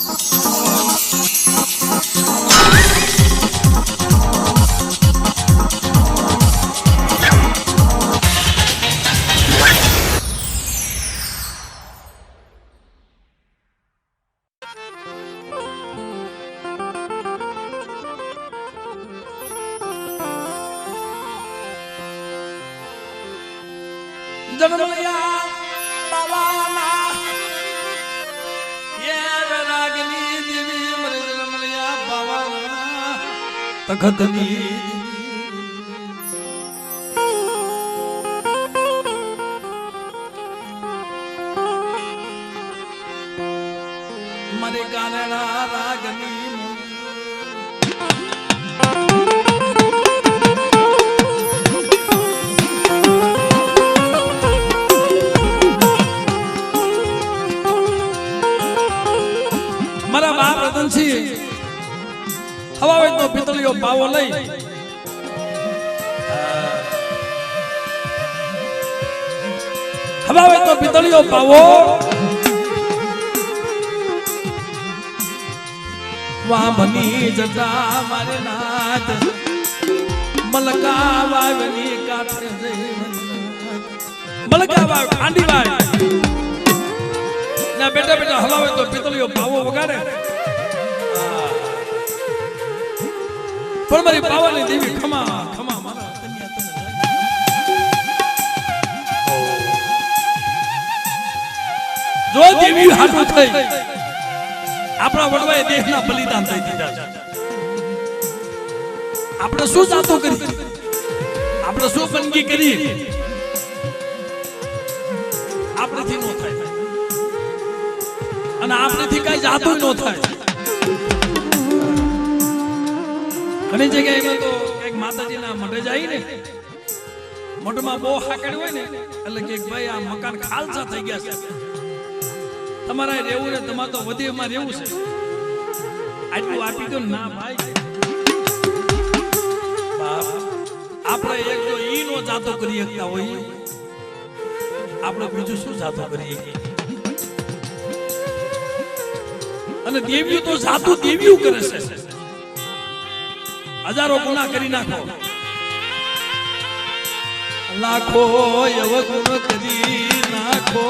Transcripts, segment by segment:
Oh. खगनी નો પાવો લઈ. હવે તો પિતળીઓ પાવો. વામની જતા મારે નાથ. મલકા વાવની કાઠે જઈ મલકા વાવ ખાંડી વાવ ના બેટા બેટા હલાવે તો પિતળીઓ પાવો વગાડે. પણ મારી બાવાની દેવી, ખમા ખમા. જો દેવી હાટું થઈ, આપણા વડવાએ દેહના બલિદાન થઈ દીધા આપણે શું જાતો કરી? આપણે શું પંગી કરી? આપણેથી નો થાય. અને આપણેથી કઈ જાતું ન થાય. ઘણી જગ્યાએ તો એક માતાજીના મઢે જાય ને મઢમાં બહુ હાકડ હોય ને, એટલે કે ભાઈ આ મકાન ખાલસા થઈ ગયા છે. તમારે રહેવું ને તમારે તો વધીમાં રહેવું છે. આટલું આપી દો ના ભાઈ. આપણે એક જો ઈ નો જાતો કરી શકતા હોય. આપણે બીજું શું જાતો કરી શકીએ અને દેવીઓ તો જાતું દેવીઓ કરે છે. હજારો ગુના કરી નાખો. લાખો અવગુણ કરી નાખો.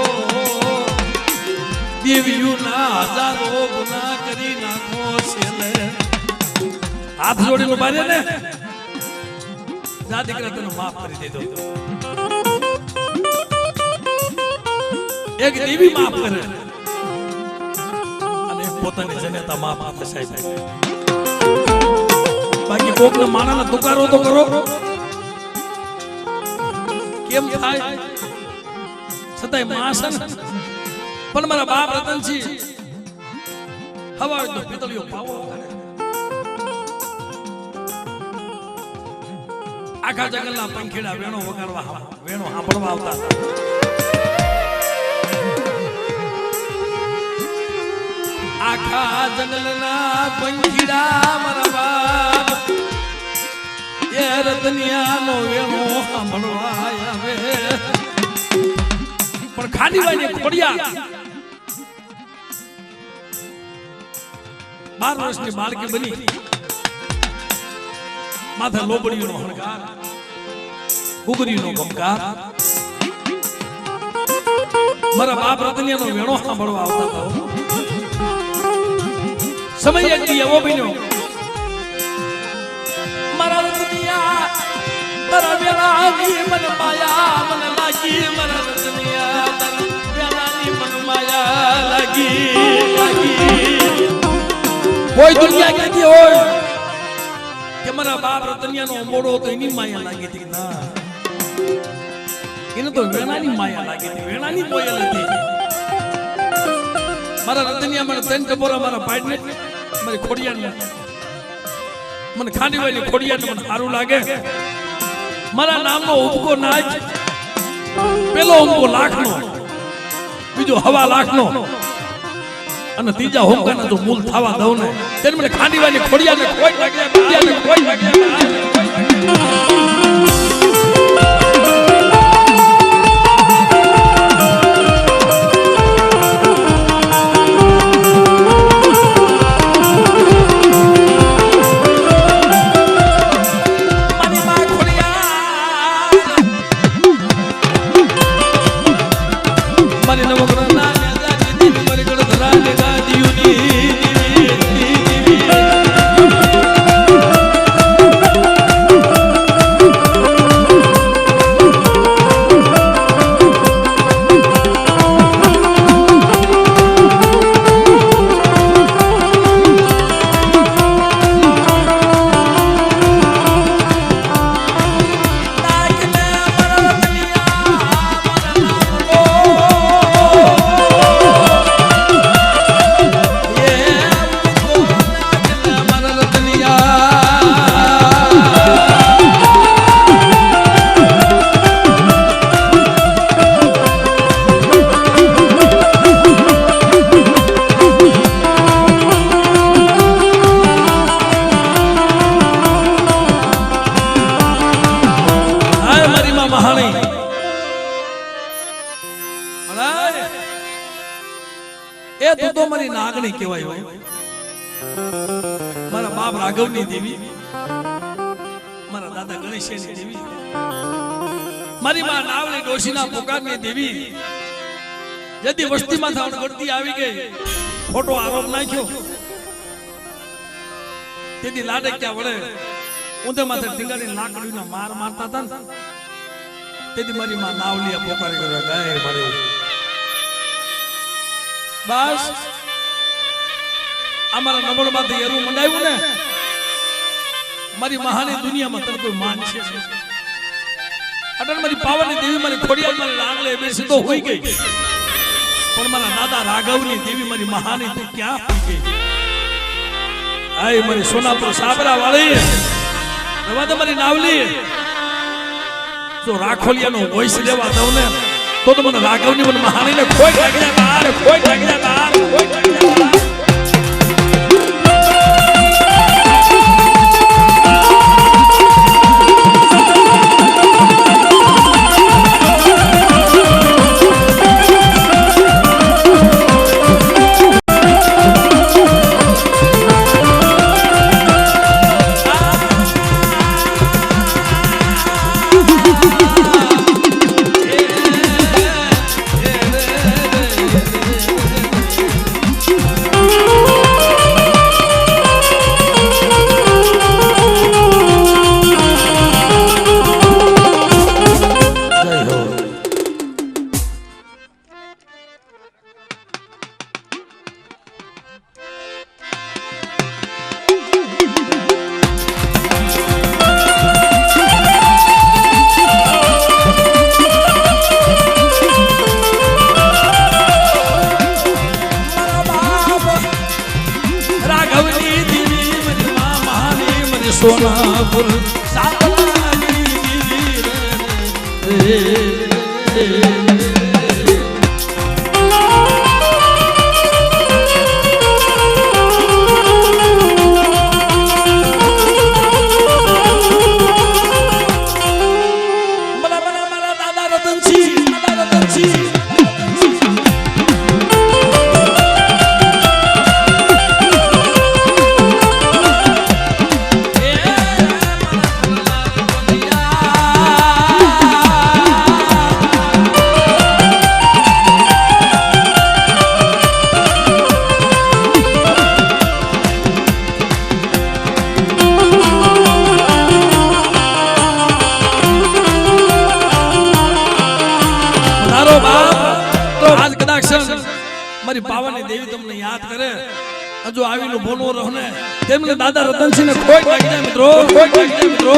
દેવીઓના હજારો ગુના કરી નાખો છેલ્લે. હાથ જોડીને ઊભા ને. જા દીકરા માફ કરી દીધો એક દેવી માફ કરે. અને પોતાની જનતા માફ આપે સાહેબ. બાકી કોકને માણાને તુકારો તો કરો. કેમ થાય? છતાંય માસ પણ મારા બાપ રતનસિંહ હવા તો પિતળીઓ પાવો. આખા જંગલના પંખીડા વેણો વગાડવા વેણો સાંભળવા આવતા. આખા જંગલના પંખીડા મારા બાપ એ રતનિયાનો વેણો સાંભળવા આવે. પણ ખાલી ને ખોડિયા બાર વર્ષની બાળકી બની. માથે લોબડીનો હણકાર કુગરીનો ગમકાર મારા બાપ રતનિયાનો વેણો સાંભળવા આવતા હતા સમય એક એવો બન્યો. કોઈ દુનિયા કહેતી હોય કે મારા બાપ રતનિયાનો મોડો તો એની માયા લાગી હતી ના. એને તો વેણાની માયા લાગી હતી, વેણાની મોયલ હતી. મારા રતનિયા મને ત્રણ ટપોરા, મારા પાડને મારી ખોડિયાને. મને ખાંડી વાળી ખોડિયાને મને સારું લાગે. મારા નામનો ઉબકો નાચ. પેલો ઉબકો લાખનો, બીજો હવા લાખનો. અને ત્રીજા હોમકાના જો મૂલ થવા દઉં ને તેને મને ખાંડીવાની ખોડિયાને ખોઈ લાગ્યા ખોઈ લાગ્યા બાપ રાઘવની દેવી? મારા દાદા ગણેશની દેવી. મારી માં નાવલી ડોશીના પુકારની દેવી. જદી વસ્તીમાં થાવણ ગળતી આવી ગઈ. ખોટો આરોપ નાખ્યો. તેથી ક્યાં વળે. ઊંધે માથે ટીંગાડી લાકડીનો માર મારતા હતા ને. તેથી મારી માં નાવલી પોકારી કરવા ગાય મારી. બસ. અમારા નબળમાંથી એરું મંડાવ્યું ને? મારી મહાની દુનિયામાં તને કોઈ માન છે? અટલ મારી પાવનની દેવી મારી ખોડિયાર મારી લાગલે બેસી તો હોઈ ગઈ. પણ મારા દાદા રાઘવની દેવી મારી મહાની તું ક્યાં હોઈ ગઈ? આય મારી સોનાપુર સાબરા વાળી. રવા તો મારી નાવલી. જો રાખોલિયાનો વોઇસ લેવા દઉં ને, તો તો મને રાઘવની મને મહાનીને ખોઈ નાખી દે બહાર ખોઈ દે બહાર ખોઈ દે બહાર હજુ આવીને બોલવો રહો ને. તેમને દાદા રતનસિંહ ને ખોઈ નાખી મિત્રો. ખોઈ નાખી મિત્રો.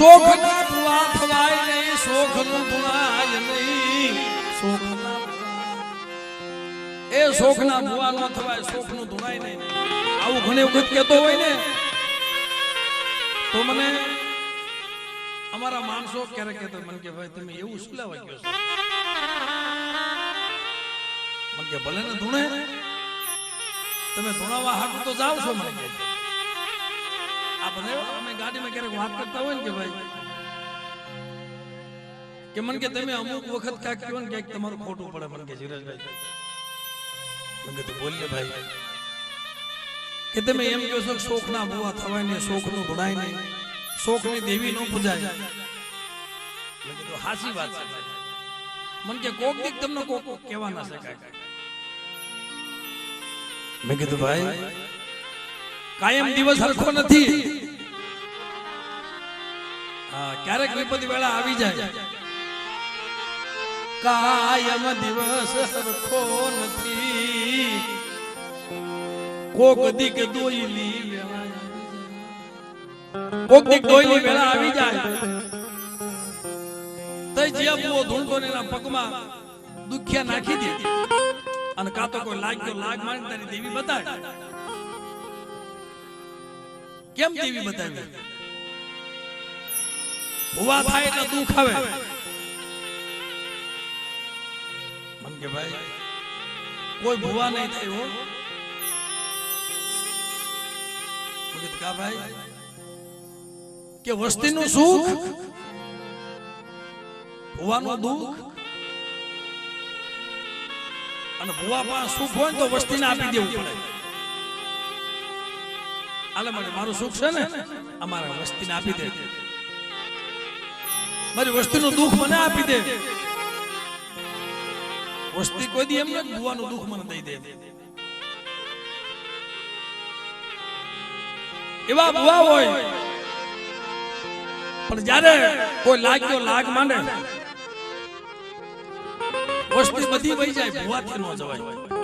શોખ ના ભુવા થવાય નહીં શોખનું ભુવાય નહીં. શોખ એ શોખ ના ભુવા ન થવાય શોખનું ધુણાય નહીં. આવું ઘણી વખત કહેતો હોય ને, તો મને અમારા માણસો ક્યારેક કહેતા મને કે, ભાઈ, તમે એવું શું લેવા કહો છો? મને કે, ભલે ને ધૂણે, તમે ધૂણાવા હાટ તો જાવ છો, મને કે આ બધા અમે ગાડીમાં ને કે ભાઈ? કે મન કે તમે દેવી નો પૂજાય. મેં કીધું હાસી વાત છે મન કે કોક દીક તમને કોક કોક કહેવા ના શકાય મેં કીધું ભાઈ કાયમ દિવસ હરખો નથી. હા ક્યારેક વિપત્તિ વેળા આવી જાય. કાયમ દિવસ સરખો નથી. કોક દીક દોઈલી વેળા આવી જાય. કોક દીક દોઈલી વેળા આવી જાય. તઈ જે બુઓ ધૂંડો ને પગમાં દુખ્યા નાખી દે. અને કાતો કોઈ લાગ તો લાગ મારી તારી દેવી બતાવે. કેમ દેવી બતાવી? ભુવા થાય એટલે દુખ આવે. મન કે ભાઈ કોઈ ભુવા નહીં થાય હો. વસ્તી નું કા ભાઈ? કે વસ્તીનું સુખ ભુવાનું દુઃખ અને ભુવા પાસે સુખ હોય તો વસ્તીને આપી દેવું પડે. આલે માટે મારું સુખ છે ને, અમારા વસ્તીને આપી દે. મારી વસ્તીનું દુઃખ મને આપી દે. વસ્તી કોઈ દી એમ ને બુવાનું દુઃખ મને દઈ દે. એવા ભુવા હોય. પણ જ્યારે કોઈ લાગ્યો, લાગ માંડે. વસ્તી બધી વહી જાય, ભુવાથી ન જવાય.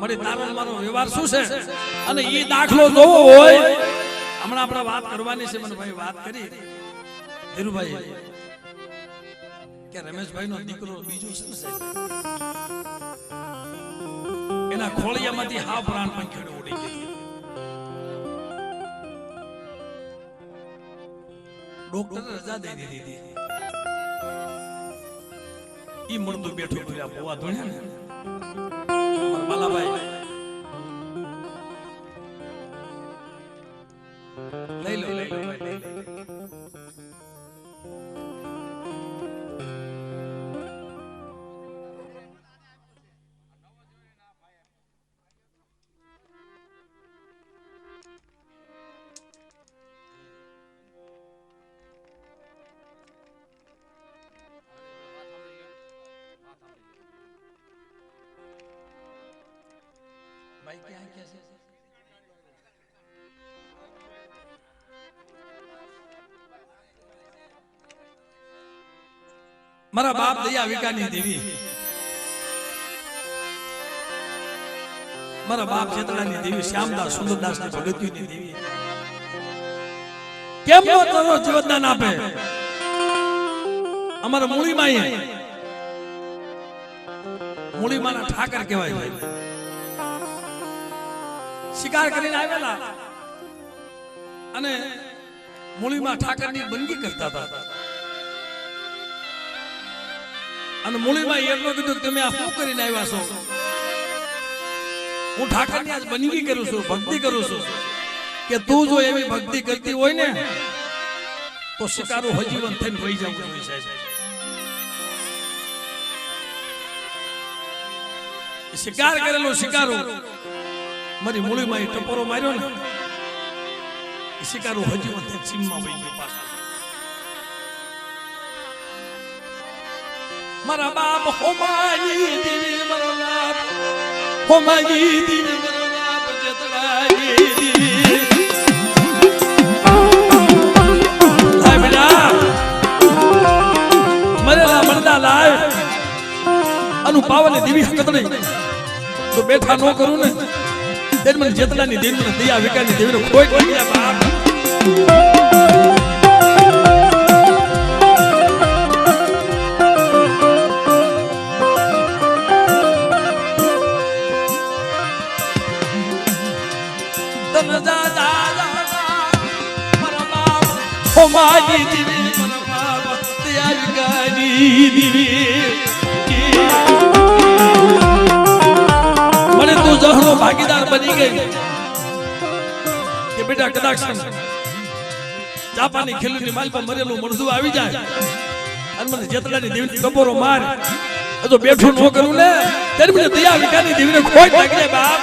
મારી તારણ મારો વ્યવહાર શું છે? અને એ દાખલો જોવો હોય. હમણાં આપણે વાત કરવાની છે મને ભાઈ વાત કરી. ધીરુભાઈ કે રમેશભાઈ નો દીકરો બીજો છે ને સાહેબ? એના ખોળિયામાંથી હાવ પ્રાણ ખેડો ઉડી ગયો. ડોક્ટરે રજા દઈ દીધી હતી. ઈ મળતું બેઠું પેલા બોવા ધોણ્યા ને. અમારા બાલાભાઈ ભાઈ ક્યાં ક્યાં છે મારા બાપ દયા વિકાની દેવી મારા બાપ જેતલાની દેવી શ્યામદાસ સુંદરદાસની ભગતીની દેવી કેમ નો તારો જીવનદાન આપે અમારા મૂળીમાં મૂળીમાં ઠાકર કહેવાય ભાઈ. શિકાર કરીને આવેલા. અને મૂળીમાં ઠાકરની બંદી કરતા હતા. અને મૂળીમાં એટલો કીધું તમે આ શું કરીને આવ્યા છો? હું ઠાકરની આજ બંદગી કરું છું, ભક્તિ કરું છું. કે તું જો એવી ભક્તિ કરતી હોય ને, તો શિકારો હજીવન થઈને વહી જવું જોઈએ સાહેબ. શિકાર કરેલો શિકારો મારી મૂળીમાં એ ટપોરો માર્યો ને શિકારો હજી વધે ચીમમાં વહી ગયો પાછો. મારા બાપ હોમાજી દેવી મારો બાપ હોમાજી દીવી મારો બાપ, જતરાજી દેવી અનુ પાવને દેવી હકત નહીં તો બેઠા ન કરું ને. તેર મને જેતલાની દેવી મને દયા વિકાની દેવી કોઈ કોઈ બાપ. મારા દેવી, મારા બાપ, દયા વિકાની દેવી. ભાગીદાર બની ગઈ. કે બેટા કદાચ જાપાની ખેલુની માલ પર મરેલું મરદું આવી જાય અને મને જેતલાની દેવીની કબોરો માર. તો બેઠું ન કરું ને. ત્યારે દયા વિકાની દેવીને ખોટ લાગી જાય બાપ.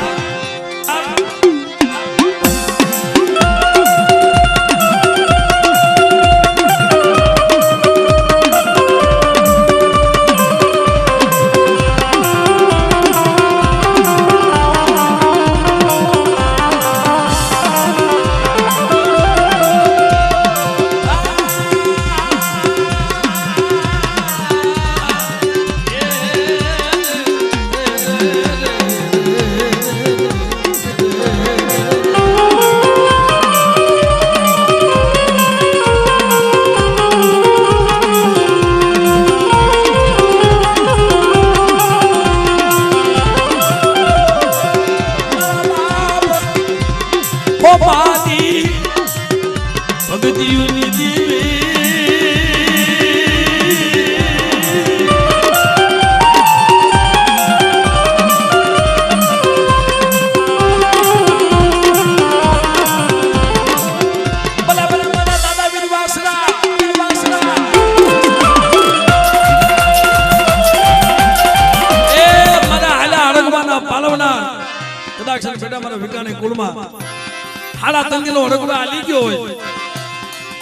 હાલા તંગીનો અડગવા આલી ગયો હોય.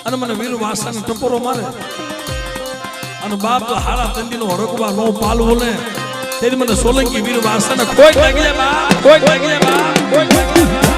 અને મને વીર વાસાને ટપોરો મારે. અને બાપ તો હાલા તંગીનો અડગવા નો પાલવો ને. તેથી મને સોલંકી વીર વાસાને કોઈ લાગી બા કોઈ લાગી બા કોઈ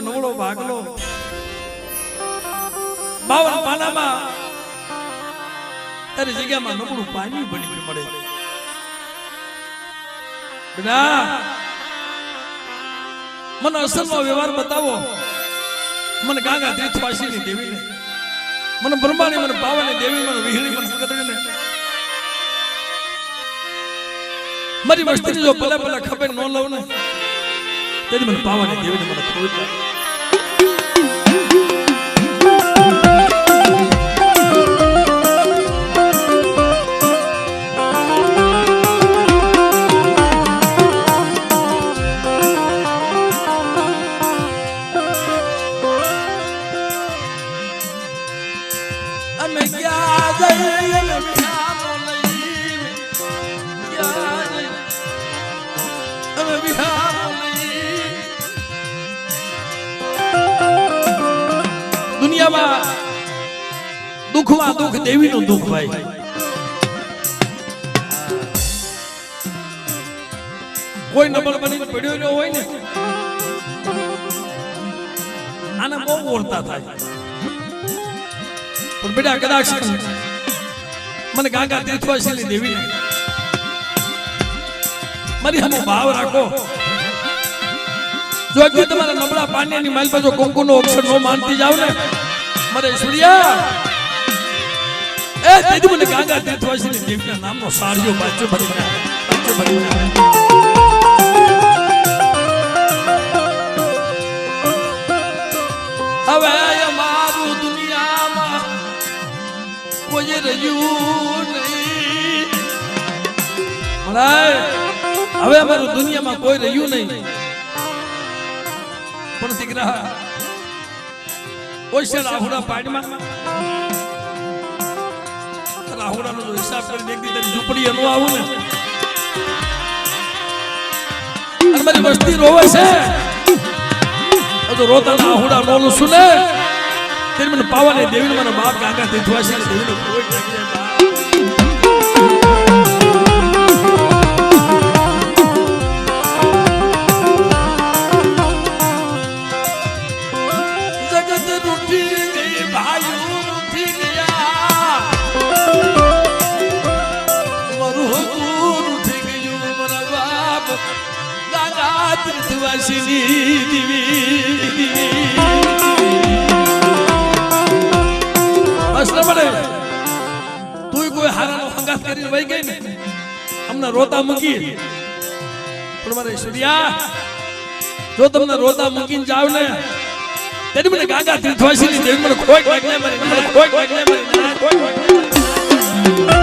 પાણી નબળો ભાગલો. બાવન પાનામાં તારી જગ્યામાં નબળું પાણી બની મળે. મને અસલનો વ્યવહાર બતાવો. મને ગાંગા તીર્થવાસીની દેવીને, મને બ્રહ્માની, મને પાવાની દેવી મને વિહળી, મને કદડીને મારી વસ્તીની જો ભલે ભલે ખબર ન લઉં ને તેથી મને પાવાની દેવીને મને ખોટ દુઃખમાં નું દુઃખ ભાઈ કોઈ નબળ બની પડ્યો ન હોય ને, આને બહુ ઓળતા થાય. પણ બેટા કદાચ મને ગાગા તીર્થવાસી દેવી મારી હમો ભાવ રાખો. જો હજુ તમારા નબળા પાણીની માલ પાછો જો કંકુનો અક્ષર નો માનતી જાવ ને, મારે ઈશ્વરિયા એ તેથી હવે અમારું દુનિયામાં કોઈ રહ્યું નહીં હવે અમારું દુનિયામાં કોઈ રહ્યું નહીં પણ દીકરા કોઈ પાડમાં રાહુડાનો જો હિસાબ કરી એક દી તારી ઝૂંપડી એનું આવું ને. અને વસ્તી રોવે છે. તો રોતાના આહુડા નોલું સુને તેરી મને પાવાને દેવીને મને બાપ ગાગા તીથવા છે દેવીને કોઈ કરીને વહી ગઈ ને અમને રોતા મૂકી પણ મારે સૂર્યા જો તમને રોતા મૂકીને જાવ ને તેની મને ગાગા તીર્થવાસી ની દેવી મને ખોટ લાગે મને ખોટ લાગે મારી ના, ખોટ લાગે.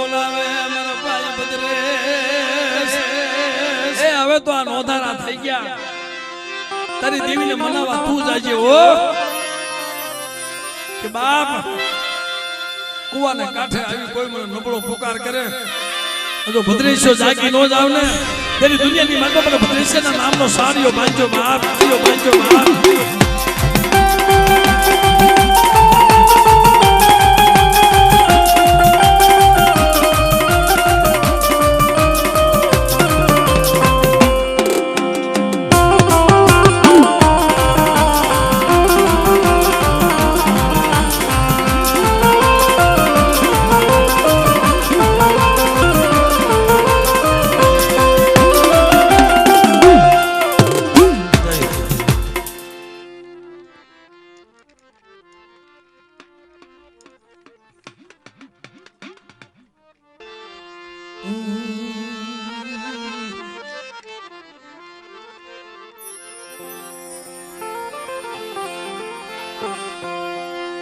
બોલાવે મારા ભાઈ ભદ્રેશ. એ હવે તો આ નોધારા થઈ ગયા. તારી દેવીને મનાવા તું જાજે ઓ કે બાપ કુવાને કાંઠે આવી કોઈ મને નબળો પુકાર કરે. જો ભદ્રેશ્યો જાગી નો જાવ ને. તેની દુનિયાની માતો મને ભદ્રેશ્યના નામનો સારીઓ બાંધ્યો બાપ બાંધ્યો બાપ.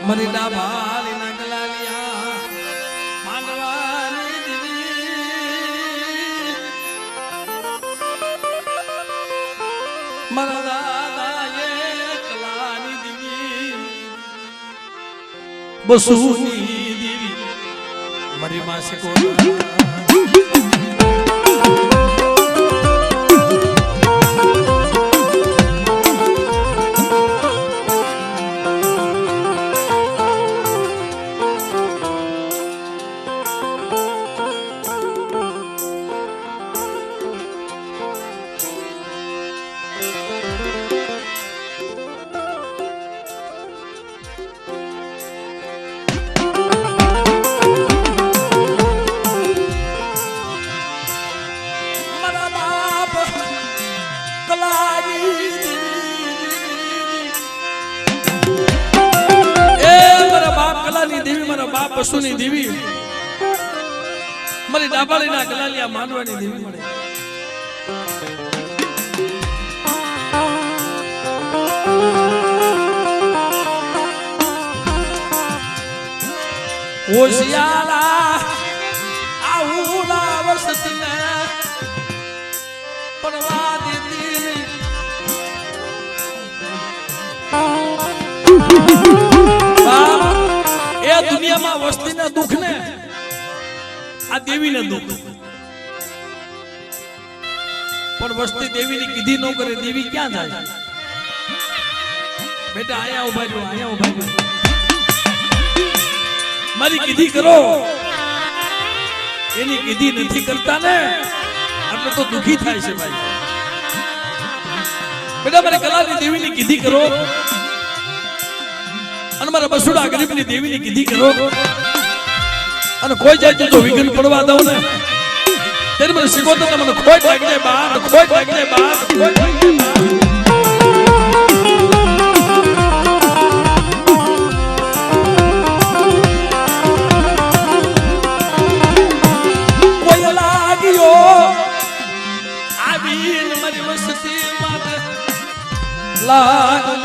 મરી ડાભાલી ના માનવાની દીવી. મારા દાદાએ કલાની દીવી. બસુની દીવી. મરી માસી કોલા પશુની દેવી. મારી ડાબાળીના ગલાલિયા માનવાની દેવી મળે. ઓશિયાળા એ દુનિયામાં દુઃખ ને આ દેવીને દુઃખ. પણ વસ્તી દેવીની કીધી ન કરે, દેવી ક્યાં જાય? બેટા, અહીંયા ઊભા જો અહીંયા ઊભા જો મારી કીધી કરો. એની કીધી નથી કરતા ને એટલે તો દુખી થાય છે ભાઈ. બેટા મારે કલાની દેવીની કીધી કરો. અને મારા બસુડા ગરીબની દેવીની કીધી કરો અને કોઈ જાય જો વિઘન પડવા દઉં ને. ત્યારે મને શીખો તમને મને ખોટ લાગે બાદ કોઈ લાગે બાદ ખોટ લાગે બાદ લાગ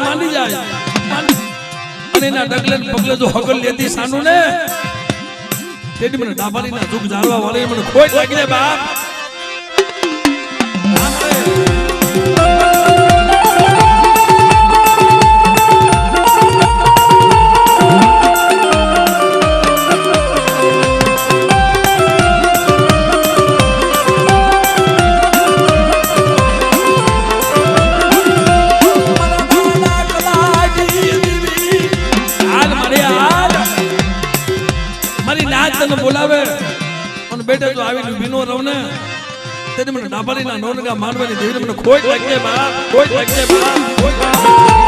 લાગ માની જાય. અને એના ડગલે પગલે જો હગલ લેતી સાનું ને તેની મને ડાબાની ના દુઃખ જાળવા વાળી મને ખોટ લાગી બાપ. તેથી મને ડાબારી ના નોનગા માનવાની દેવીને મને ખોટ લાગી બાપ ખોટ લાગી બાપ ખોટ લાગી